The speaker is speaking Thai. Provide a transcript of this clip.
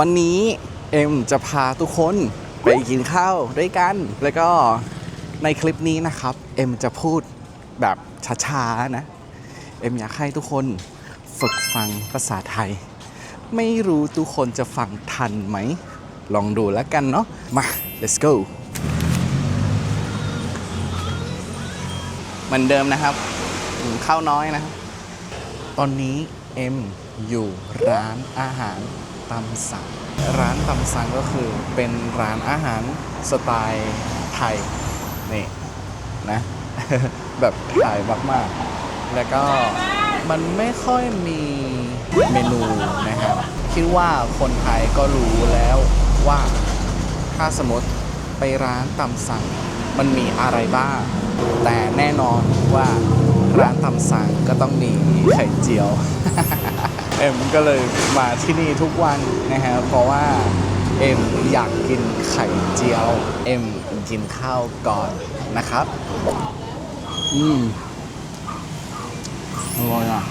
วันนี้เอ็มจะพาทุกคนไปกินข้าวด้วยกัน แล้วก็ในคลิปนี้นะครับ เอ็มจะพูดแบบช้าๆนะ เอ็มอยากให้ทุกคนฝึกฟังภาษาไทย ไม่รู้ทุกคนจะฟังทันไหม ลองดูแล้วกันเนาะ มา let's go เหมือนเดิมนะครับข้าวน้อยนะครับ ตอนนี้เอ็มอยู่ร้านอาหาร ตามสั่ง ร้านตามสั่งก็คือเป็นร้านอาหารสไตล์ไทยนี่นะแบบไทยมากๆ แล้วก็มันไม่ค่อยมีเมนูนะครับ คิดว่าคนไทยก็รู้แล้วว่าถ้าสมมติไปร้านตามสั่ง มันมีอะไรบ้าง แต่แน่นอนว่าร้านตามสั่งก็ต้องมีไข่เจียว เอ็มก็เลยมาที่นี่ทุกวันนะฮะเพราะว่าเอ็มอยากกินไข่เจียว เอ็มกินข้าวก่อนนะครับ อืมอร่อยอะ